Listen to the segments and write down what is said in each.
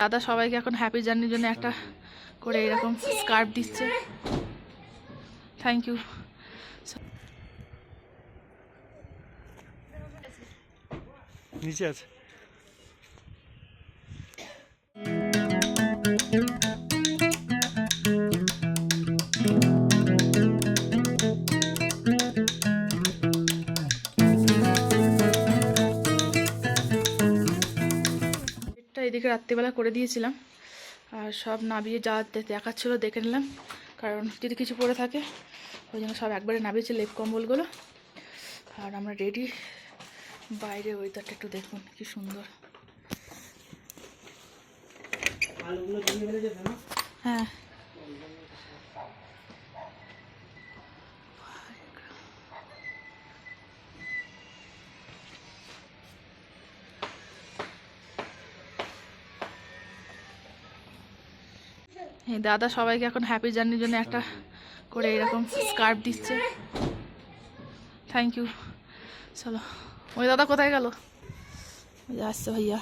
দাদা সবাইকে এখন হ্যাপি জার্নির জন্য একটা করে এরকম স্কার্ফ দিচ্ছে। থ্যাংক ইউ নিচে আছে। এদিকে রাত্রিবেলা করে দিয়েছিলাম। আর সব নাবিয়ে যা দেখাচ্ছিল দেখে নিলাম। কারণ যদি কিছু পড়ে থাকে ওই জন্য সব একবারে নাবিয়েছে লেপ কম্বলগুলো। আর আমরা রেডি বাইরে ওয়েদারটা একটু দেখুন কি সুন্দর। হ্যাঁ। এই দাদা সবাইকে এখন হ্যাপি জার্নির জন্য একটা করে এরকম স্কার্ফ দিচ্ছে। থ্যাংক ইউ চলো। ওই দাদা কোথায় গেল? আসছে ভাইয়া।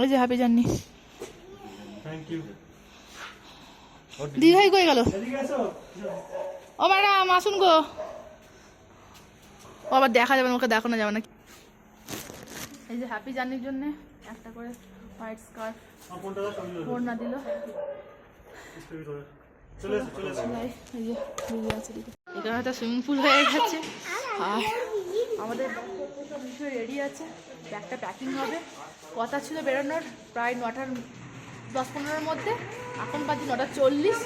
ওই যে হ্যাপি জার্নি দিঘাই কই গেল? ও ম্যাডাম আসুন গো। ও আবার দেখা যাবে না ওকে দেখানো যাবে না। এই যে হ্যাপি জার্নির জন্য একটা করে হোয়াইট স্কার্ফ ওড়না দিল। এখানে একটা সুইমিং পুল হয়ে গেছে। আর আমাদের বিষয় রেডি আছে। ব্যাগটা প্যাকিং হবে। কথা ছিল বেরোনোর প্রায় নটার দশ পনেরোর মধ্যে। এখন বাজে নটা চল্লিশ।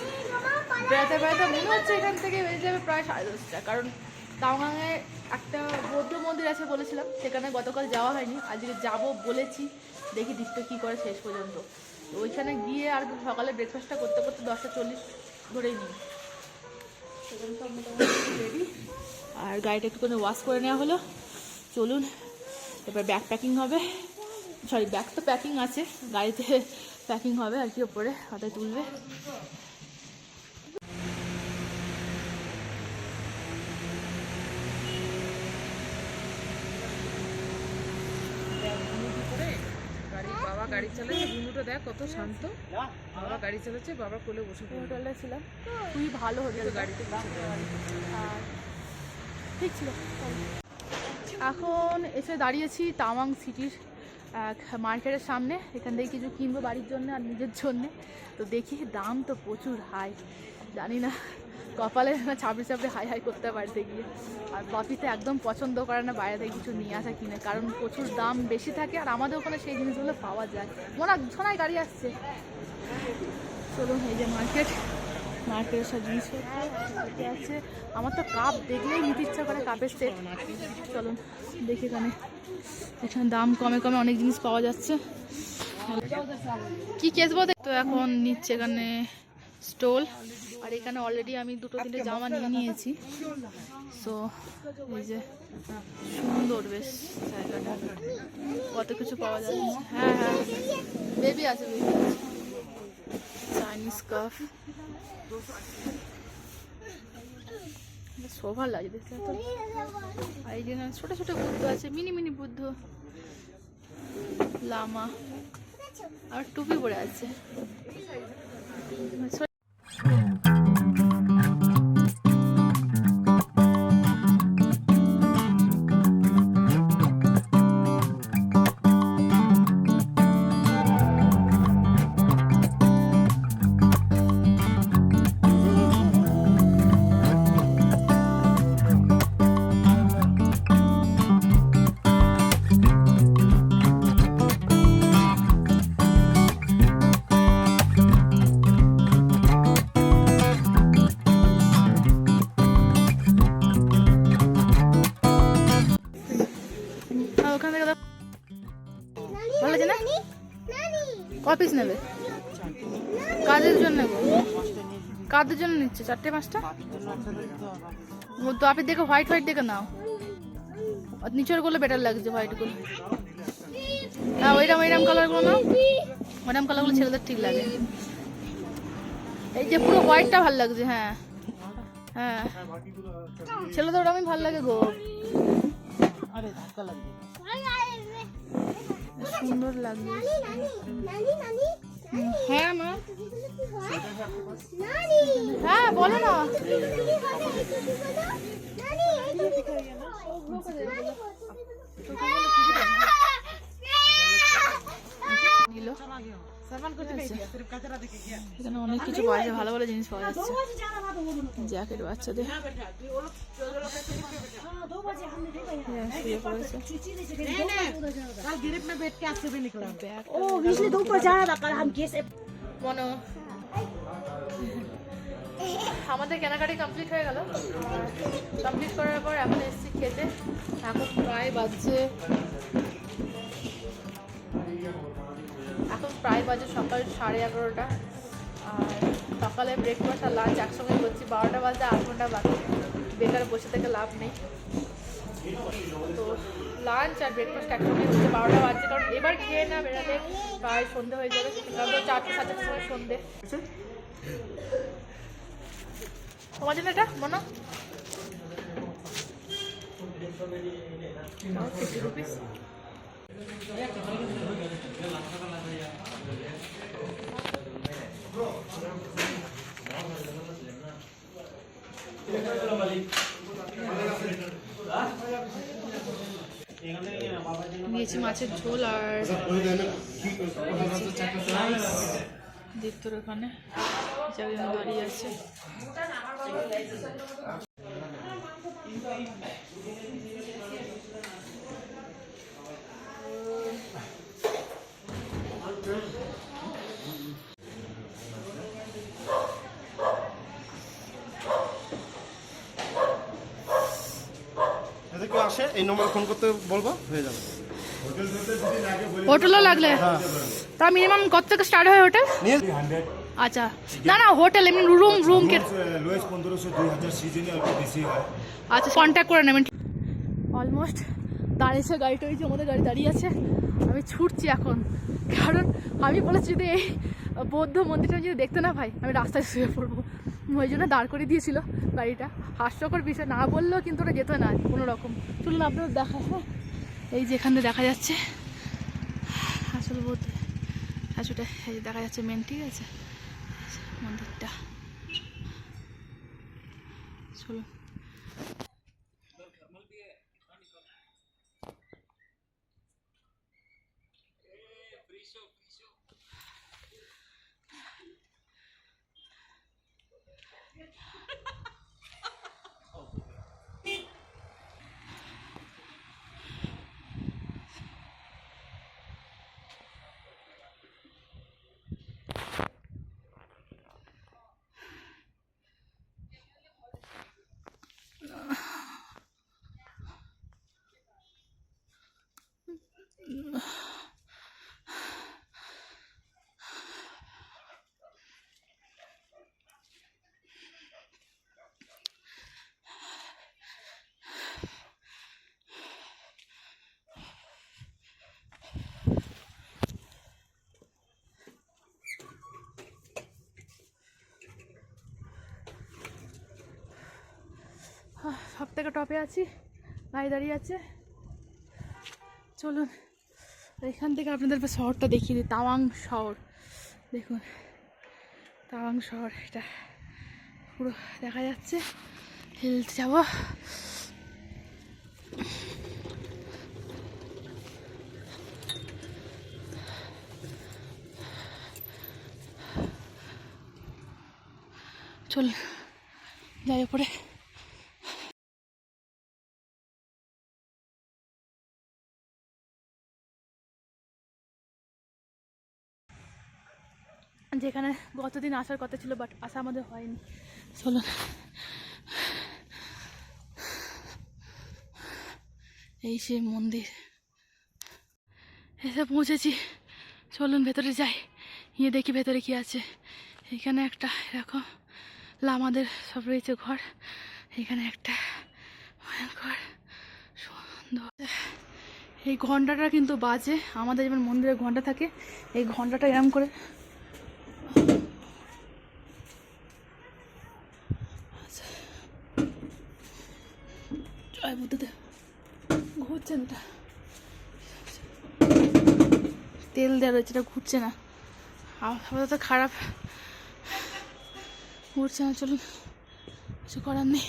বেড়াতে বেড়াতে মনে হচ্ছে এখান থেকে বেরিয়ে যাবে প্রায় সাড়ে দশটা। কারণ তাওয়াঙে একটা বৌদ্ধ মন্দির আছে বলেছিলাম, সেখানে গতকাল যাওয়া হয়নি। আজকে যাব বলেছি। দেখি দৃশ্য কী করে শেষ পর্যন্ত। তো ওইখানে গিয়ে আর সকালে ব্রেকফাস্টটা করতে করতে দশটা চল্লিশ ধরেই নিই। রেডি আর গাড়িটা একটুখানি ওয়াশ করে নেওয়া হলো। চলুন, এবার ব্যাগ প্যাকিং হবে। সরি ব্যাগ তো প্যাকিং আছে। গাড়িতে প্যাকিং হবে আর কি ওপরে, হাতে তুলবে। গাড়ি চালাচ্ছে বন্ধুটা দেখ কত শান্ত। বাবা গাড়ি চালাচ্ছে বাবা কোলে বসে হোটেলে ছিলাম। খুবই ভালো হোটেল। গাড়িতে ঠিক ছিল। এখন এসে দাঁড়িয়েছি তামাং সিটির এক মার্কেটের সামনে। এখান থেকে কিছু কিনবো বাড়ির জন্য আর নিজের জন্যে। তো দেখি দাম তো প্রচুর হাই জানি না। কপালে না ছাপড়ে ছাপড়ে হাই হাই করতে বাড়িতে গিয়ে। আর পপিতে একদম পছন্দ করে না, বাইরে থেকে কিছু নিয়ে আসা কিনে, কারণ প্রচুর দাম বেশি থাকে আর আমাদের ওখানে সেই জিনিসগুলো পাওয়া যায়। মোনা সোনায় গাড়ি আসছে। চলুন, এই যে মার্কেট মার্কেটের সব জিনিসপত্র আছে। আমার তো কাপ দেখলেই নিতে ইচ্ছা করে কাপের সেট চলুন, দেখি এখানে। এখানে দাম কমে কমে অনেক জিনিস পাওয়া যাচ্ছে। কি কেসবো তো এখন নিচ্ছে এখানে স্টোল আর এখানে অলরেডি আমি দুটো তিনটে জামা নিয়ে নিয়েছি। সো এই যে সুন্দর বেশ জায়গাটা। কত কিছু পাওয়া যাচ্ছে। হ্যাঁ হ্যাঁ। বেবি আছে বেবি আছে। চাইনিজ কাপ শোভা লাগে দেখতে তো। আর এই যে ছোট ছোট বুদ্ধ আছে মিনি মিনি বুদ্ধ লামা। আর টুপি পরে আছে। পিস নেবে? কাজের জন্য কাদের জন্য নিচ্ছে? চারটে, পাঁচটা? ও তো আপনি দেখে হোয়াইট হোয়াইট দেখে নাও। আর নিচেরগুলো বেটার লাগছে হোয়াইটগুলো। হ্যাঁ ওইরকম ওইরকম কালারগুলো নাও। ওইরকম কালারগুলো ছেলেদের ঠিক লাগে। এই যে পুরো হোয়াইটটা ভালো লাগছে হ্যাঁ। হ্যাঁ। ছেলেদের ওরকমই ভালো লাগে গো। সুন্দর লাগবে নানি নানি হ্যাঁ মা নানি হ্যাঁ বলো না নানি নিল অনেক কিছু পাওয়া যায় ভালো ভালো জিনিস পাওয়া যাচ্ছে। হ্যাঁ, আমাদের কেনাকাটি কমপ্লিট হয়ে গেল। কমপ্লিট করার পর এখন এসছি খেতে। এখন প্রায় বাজছে বাজে সকাল সাড়ে এগারোটা। আর সকালে ব্রেকফাস্ট আর লাঞ্চ একসঙ্গে করছি। বারোটা বাজে, আট ঘণ্টা বাকি। বেকার বসে থেকে লাভ নেই। তো লাঞ্চ আর ব্রেকফাস্ট একসঙ্গে হচ্ছে বারোটা বাজছে, কারণ এবার খেয়ে না বেরালে প্রায় সন্ধে হয়ে যাবে। কারণ তো চারটে, সাড়ে সময় সন্ধে। তোমার জন্য এটা মনে ফিফটি রুপিস নিয়েছি মাছের ঝোল আর দীপ্তর ওখানে। দাঁড়িয়ে আছে। এই নম্বরে ফোন করতে বলব? হয়ে যাবে। হোটেলও লাগলে? তা মিনিমাম কত থেকে স্টার্ট হয় হোটেল? আচ্ছা। না না হোটেল এমনি রুম রুম কে হয়। আচ্ছা কন্ট্যাক্ট করে নেবেন। অলমোস্ট দাঁড়িয়েছে গাড়িটা ওই যে আমাদের গাড়ি দাঁড়িয়ে আছে। আমি ছুটছি এখন। কারণ আমি বলেছি যদি এই বৌদ্ধ মন্দিরটা যদি দেখতে না ভাই আমি রাস্তায় শুয়ে পড়ব। ওই জন্য দাঁড় করে দিয়েছিল গাড়িটা। হাস্যকর বিষয়, না বললেও কিন্তু ওটা যেত না কোনো রকম চলুন আপনার দেখা হ্যাঁ? এই যে এখানে দেখা যাচ্ছে। আসল বলতে আসলে এই দেখা যাচ্ছে মেন ঠিক আছে? মন্দিরটা। চলুন। সব থেকে টপে আছি গাড়ি দাঁড়িয়ে আছে। চলুন। এখান থেকে আপনাদের শহরটা দেখিয়ে দিই, তাওয়াং শহর। দেখুন, তাওয়াং শহর, এটা পুরো দেখা যাচ্ছে। হেলতে যাব। চল, যাই উপরে। যেখানে গতদিন আসার কথা ছিল বাট আসা আমাদের হয়নি। চলুন এই সেই মন্দির। এসে পৌঁছেছি। চলুন ভেতরে যাই। গিয়ে দেখি ভেতরে কি আছে। এখানে একটা, এরকম। লামাদের সব রয়েছে ঘর। এখানে একটা ভয়ঙ্কর, সুন্দর। এই ঘন্টাটা কিন্তু বাজে। আমাদের যেমন মন্দিরে ঘণ্টা থাকে, এই ঘন্টাটা এরম করে এটা। তেল দেওয়া রয়েছে, এটা ঘুরছে না। আপাতত খারাপ। ঘুরছে না, চলুন। কিছু করার নেই।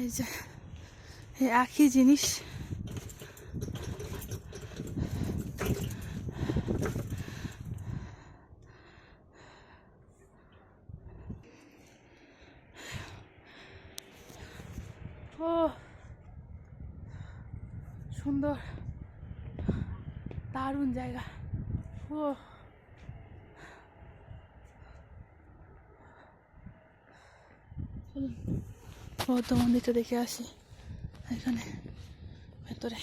এই যে, এই একই জিনিস ও সুন্দর দারুণ জায়গা ও চলুন বৌদ্ধ মন্দিরটা দেখে আসি। এখানে ভেতরে।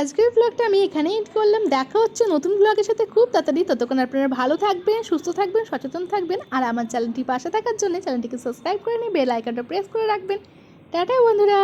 আজকের ব্লগটা আমি এখানে এড করলাম। দেখা হচ্ছে নতুন ব্লগের সাথে খুব তাড়াতাড়ি। ততক্ষণ আপনারা ভালো থাকবেন, সুস্থ থাকবেন, সচেতন থাকবেন। আর আমার চ্যানেলটি পাশে থাকার জন্য চ্যানেলটিকে সাবস্ক্রাইব করে নিয়ে বেল আইকনটা প্রেস করে রাখবেন। টাটা বন্ধুরা!